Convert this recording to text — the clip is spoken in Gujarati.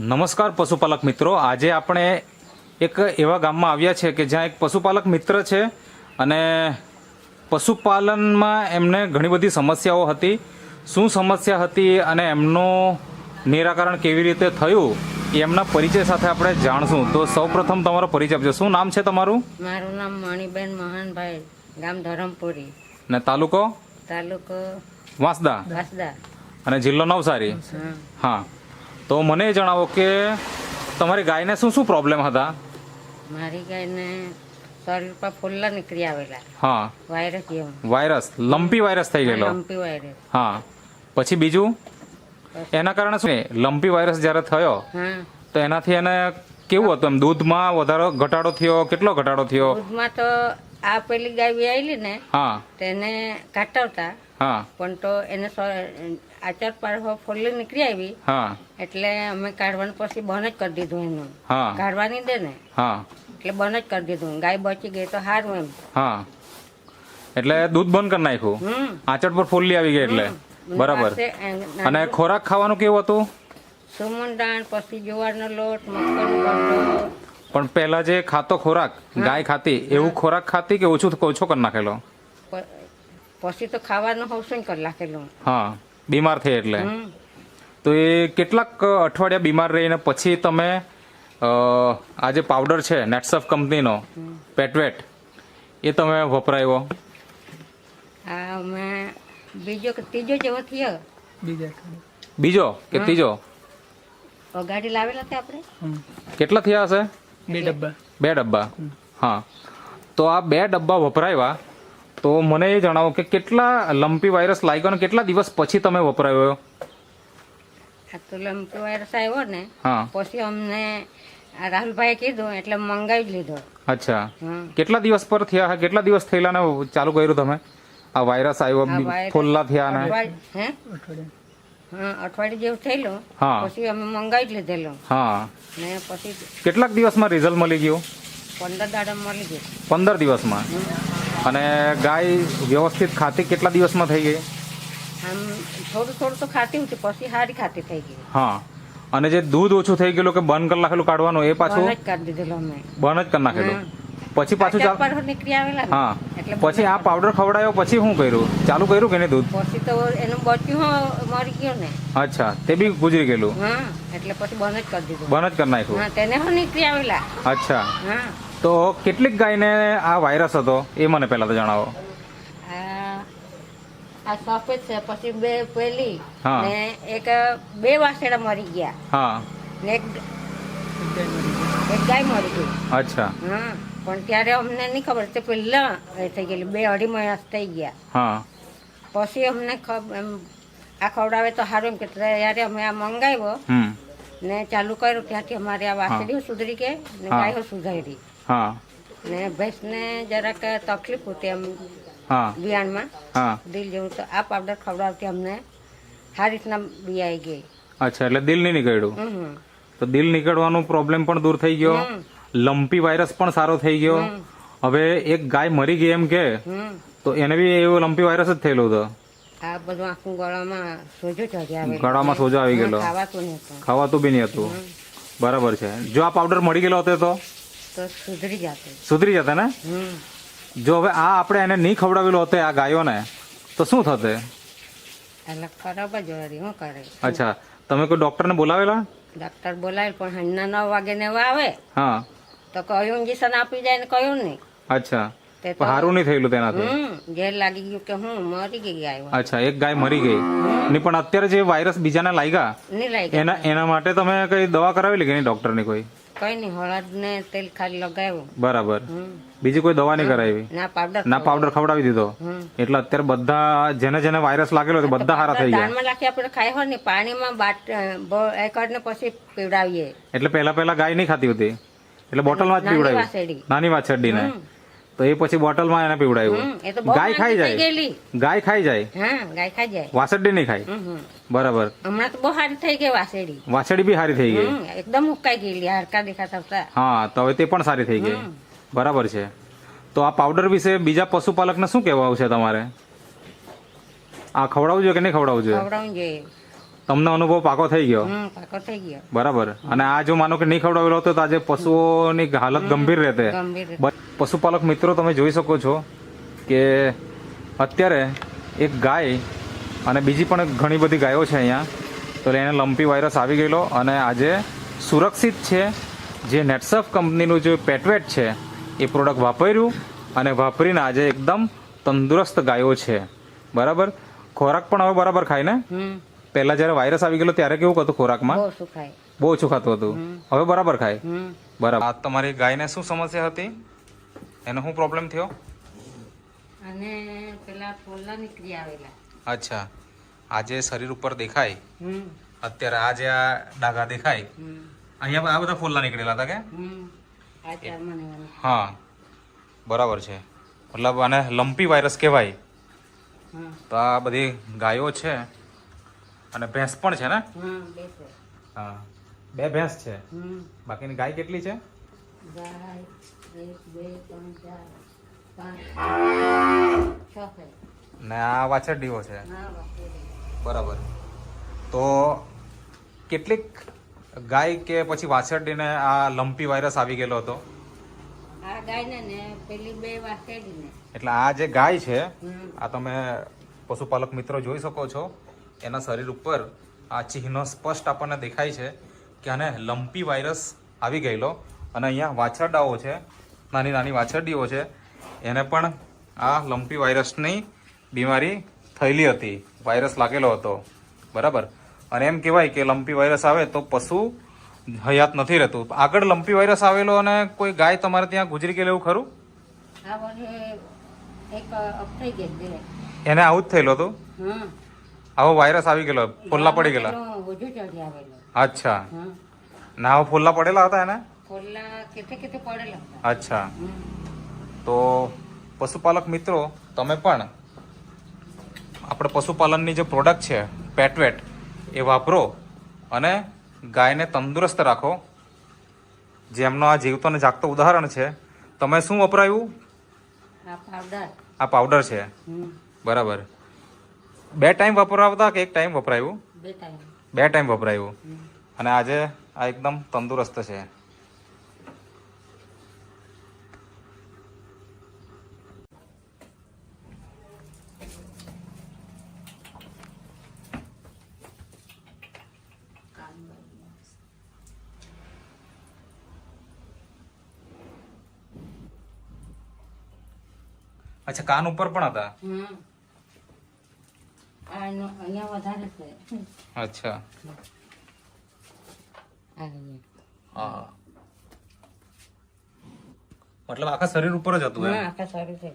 નમસ્કાર પશુપાલક મિત્રો. આજે આપણે એક એવા ગામમાં આવ્યા છે કે જ્યાં એક પશુપાલક મિત્ર છે અને પશુપાલનમાં એમને ઘણી બધી સમસ્યાઓ હતી. શું સમસ્યા હતી અને એમનું નિરાકરણ કેવી રીતે થયું એ એમના પરિચય સાથે આપણે જાણશું. તો સૌપ્રથમ તમારો પરિચય આપજો. શું નામ છે તમારું? મારું નામ મણીબેન મહાનભાઈ ગામ ધરમપુરી. ને તાલુકો? તાલુકો વાંસદા. વાંસદા. અને જિલ્લો નવસારી? હા. હા. તો મને જણાવો કે તમારી ગાયને શું શું પ્રોબ્લેમ હતા? મારી ગાયને શરીર પર ફોલ્લા નીકળી આવેલા. હા. Virus virus. લંપી વાયરસ થઈ ગયેલો. Lumpy virus. હા. પછી બીજું? એના કારણે શું? લંપી વાયરસ જ્યારે થયો તો એનાથી એને કેવું હતું એમ? દૂધમાં વધારો ઘટાડો થયો? કેટલો ઘટાડો થયો? દૂધમાં તો આ પેલી ગાય આવેલી ને હા. તેને કાઢવતા હા. પણ તો એને આચાર પર ફોલ્લી નીકળી આવી. હા. એટલે અમે કાઢવાનું પછી બંધ જ કરી દીધું એનું. હા. કાઢવાની દે ને. હા. એટલે બંધ જ કરી દીધું. ગાય બચી ગઈ તો હારું એમ. હા. એટલે દૂધ બંધ કરી નાખ્યું? આંચડ પર ફોલ્લી આવી ગઈ એટલે? બરાબર. અને ખોરાક ખાવાનું કેવું હતું? સુમનદાણ પછી જુવારનો લોટ મગફળીનો પણ પહેલા જે ખાતો ખોરાક ગાય ખાતી એવું ખોરાક ખાતી કે ઓછું ઓછો કરી નાખેલો? પછી તો ખાવાનું હવસું કરી નાખેલું. હા. બીમાર થઈ એટલે. તો એ કેટલાક અઠવાડિયા બીમાર રહીને પછી તમે આ જે પાવડર છે નેટસફ કંપનીનો પેટવેટ એ તમે વપરાયો? આ બીજો કે ત્રીજો જેવો થયો બીજો કે. ત્રીજો? ગાડી લાવેલા હતા આપણે? કેટલા થયા હશે? બે ડબ્બા. બે ડબ્બા. હા. તો આ બે ડબ્બા વપરાયા તો મને એ જણાવો કે કેટલા લંપી વાયરસ લાગ્યો અને કેટલા દિવસ પછી તમે વપરાયો આ તો લંપી વાયરસ આવ્યો ને હા. પછી અમને રાહુલભાઈ કીધું એટલે મંગાવી લીધો. અચ્છા. કેટલા દિવસ પર થયા કેટલા દિવસ થયેલા ને ચાલુ કર્યું તમે? આ વાયરસ આવ્યો ફોલ્લા થયા ને? અઠવાડિયા જેવું થયેલું. પછી અમે મંગાવી લીધેલું. હા. ને પછી કેટલાક દિવસમાં રિઝલ્ટ મળી ગયું? પંદર દાડા મળી ગયું. પંદર દિવસમાં? અને ગાય વ્યવસ્થિત ખાતી કેટલા દિવસમાં થઈ ગઈ? આમ થોડું થોડું તો ખાતી હતી પછી સારી ખાતી થઈ ગઈ. હા. અને જે દૂધ ઓછું થઈ ગયેલું કે બંધ કરી નાખેલું કાઢવાનું એ પાછું? બંધ જ કરી દીધેલું અમે. બંધ જ કરી નાખેલું. પછી પાછું ચાલુ નીકળી આવેલા હા. એટલે પછી આ પાવડર ખવડાયો પછી શું કર્યું? ચાલુ કર્યું કે નહીં દૂધ? પછી તો એનું બચ્યું મરી ગયું ને. અચ્છા. તે બી ગુજરી ગયેલું? હા એટલે પછી બંધ જ કરી દીધું. બંધ જ કરી નાખ્યું? હા તેને હો નીકળી આવેલા. અચ્છા. હા. તો કેટલીક ગાયને આ વાયરસ હતો એ મને પહેલા તો જણાવો. આ સફેદ છે પછી બે પેલી ને એક બે વાસેડા મરી ગયા. હા. ને એક એક ગાય મરી ગઈ. અચ્છા. હા પણ ત્યારે અમને નહીં ખબર તે પહેલા એ થઈ ગયેલી બે અઢી મહિના થઈ ગયા. હા. પછી અમને ખબર આ ખવડાવે તો સારું એમ કે ત્યારે અમે આ મંગાવ્યો. ને ચાલુ કર્યું ત્યાંથી અમારી આ વાસળીઓ સુધરી ગઈ ને. ગાયો સુધારી. હા. ને ભેંસને જરાક તકલીફ હતી એમ હા. બિયાણમાં. હા. દિલ જેવું તો આ પાવડર ખવડાવતી અમને સારી રીતના બિયાઈ ગઈ. અચ્છા એટલે દિલ નહીં નીકળ્યું? તો દિલ નીકળવાનો પ્રોબ્લેમ પણ દૂર થઈ ગયો? લંપી વાયરસ પણ સારો થઈ ગયો? હવે એક ગાય મરી ગઈ એમ કે તો એને બી એવું લંપી વાયરસ જ થયેલો હતો આ બધું આખું ગળામાં સોજો ચડી આવે ગળામાં સોજો આવી ગયેલો. ખાવાતું નહોતું ખાવાતું બી નહીં હતું. બરાબર છે. જો આ પાવડર મળી ગયેલો હતો તો? સુધરી જતો. સુધરી જતા ને? જો હવે આ આપણે એને નહીં ખવડાવેલો હતો આ ગાયોને તો શું થતે? એટલે ખરાબ જ વળી શું કરે? અચ્છા. તમે કોઈ ડોક્ટરને બોલાવેલા? ડોક્ટર બોલાવે પણ સાંજના નવ વાગે ને આવે. હા. તો કયું ઇન્જેક્શન આપી જાય ને કયું નહીં? અચ્છા. તો નહીં થયેલું તેનાથી. ઘેર લાગી ગયું કે હું મરી ગઈ ગાય અચ્છા એક ગાય મરી ગઈ. નહીં પણ અત્યારે જે વાયરસ બીજાને લાગ્યા એના એના માટે તમે કઈ દવા કરાવેલી કે નહીં ડોક્ટરની કોઈ? કઈ નહીં હળદ ને તેલ ખાલી લગાવ્યું. બરાબર. બીજી કોઈ દવા નહીં કરાવી? ના પાવડર ના પાવડર ખવડાવી. દીધો? એટલે અત્યારે બધા જેને જેને વાયરસ લાગેલો છે બધા હારા થઈ ગયા. દાળમાં નાખી આપણે ખાઈ હોય ને પાણીમાં બાટ એ કરીને પછી પીવડાવીએ. એટલે પહેલા પહેલા ગાય નહીં ખાતી હતી? એટલે બોટલમાં જ પીવડાવી? નાની વાછરડીને? તો એ પછી બોટલમાં એને પીવડાવ્યું ગાય ખાઈ જાય. ગાય ખાઈ જાય. હા ગાય ખાઈ જાય. વાસડી નહીં ખાય. બરાબર. હમણાં તો બહુ સારી થઈ ગઈ વાસેડી વાછરડી બી સારી થઈ ગઈ. એકદમ ઉકાઈ ગયેલી હરકા દેખાતા હતા. હા તો હવે તે પણ સારી થઈ ગઈ. બરાબર છે. તો આ પાવડર વિશે બીજા પશુપાલકને શું કહેવાનું છે તમારે? આ ખવડાવવું જોઈએ કે નહીં ખવડાવવું જોઈએ? ખવડાવવું જોઈએ. તમને અનુભવ પાકો થઈ ગયો? પાકો થઈ ગયો. બરાબર. અને આ જો માનો કે નહીં ખવડાવેલો હોતો તો આજે પશુઓની હાલત ગંભીર રહેતે પશુપાલક મિત્રો તમે જોઈ શકો છો કે અત્યારે એક ગાય અને બીજી પણ ઘણી બધી ગાયો છે અહીંયા. તો એને લંપી વાયરસ આવી ગયેલો અને આજે સુરક્ષિત છે. જે નેટસફ કંપનીનું જે પેટવેટ છે એ પ્રોડક્ટ વાપર્યું અને વાપરીને આજે એકદમ તંદુરસ્ત ગાયો છે. બરાબર? ખોરાક પણ હવે બરાબર ખાય ને? હમ. પહેલા જ્યારે વાયરસ આવી ગયેલો ત્યારે કેવું હતું ખોરાકમાં? બહુ ઓછું ખાતું હતું. હવે બરાબર ખાય. બરાબર. આ તમારી ગાયને શું સમસ્યા હતી? એનો શું પ્રોબ્લેમ થયો? અને પેલા ફોલ્લા નીકળી આવેલા. અચ્છા. આજે શરીર ઉપર દેખાય અત્યારે આ જે આ ડાઘા દેખાય અહીંયા આ બધા ફોલ્લા નીકળેલા હતા કે? હા. બરાબર છે. મતલબ આને લંપી વાયરસ કહેવાય. તો આ બધી ગાયો છે અને ભેંસ પણ છે ને? હા બે ભેંસ છે. બાકીની ગાય કેટલી છે? ગાય એક બે ત્રણ ચાર પાંચ ને આ વાછરડીઓ છે. બરાબર. તો કેટલીક ગાય કે પછી વાછરડીને આ લંપી વાયરસ આવી ગયેલો હતો? આ ગાયને ને પેલી બે વાસેડીને એટલે આ જે ગાય છે આ તમે પશુપાલક મિત્રો જોઈ શકો છો એના શરીર ઉપર આ ચિહ્નો સ્પષ્ટ આપણને દેખાય છે કે આને લંપી વાયરસ આવી ગયેલો. અને અહીંયા વાછરડાઓ છે નાની નાની વાછરડીઓ છે. એને પણ આ લંપી વાયરસની બીમારી થયેલી હતી. વાયરસ લાગેલો હતો. બરાબર? અને એમ કહેવાય કે લંપી વાયરસ આવે તો પશુ હયાત નથી રહેતું. આગળ લંપી વાયરસ આવેલો અને કોઈ ગાય તમારે ત્યાં ગુજરી ગયેલું એવું ખરું? એને આવું જ થયેલું હતું? આવો વાયરસ આવી ગયેલો ફોલ્લા પડી ગયેલા. અચ્છા. ના આવો ફોલ્લા પડેલા હતા એને? અચ્છા. તો પશુપાલક મિત્રો તમે પણ આપણે પશુપાલનની જે પ્રોડક્ટ છે પેટવેટ એ વાપરો અને ગાયને તંદુરસ્ત રાખો. જેમનો આ જીવતો અને જાગતો ઉદાહરણ છે તમે શું વપરાયું? આ પાવડર છે. બરાબર. બે ટાઈમ વપરાવતા કે એક ટાઈમ વપરાયું? બે ટાઈમ વપરાયું. અને આજે આ એકદમ તંદુરસ્ત છે. અચ્છા કાન ઉપર પણ હતા? અચ્છા. હા. મતલબ આખા શરીર ઉપર જ હતું એમ? આખા છે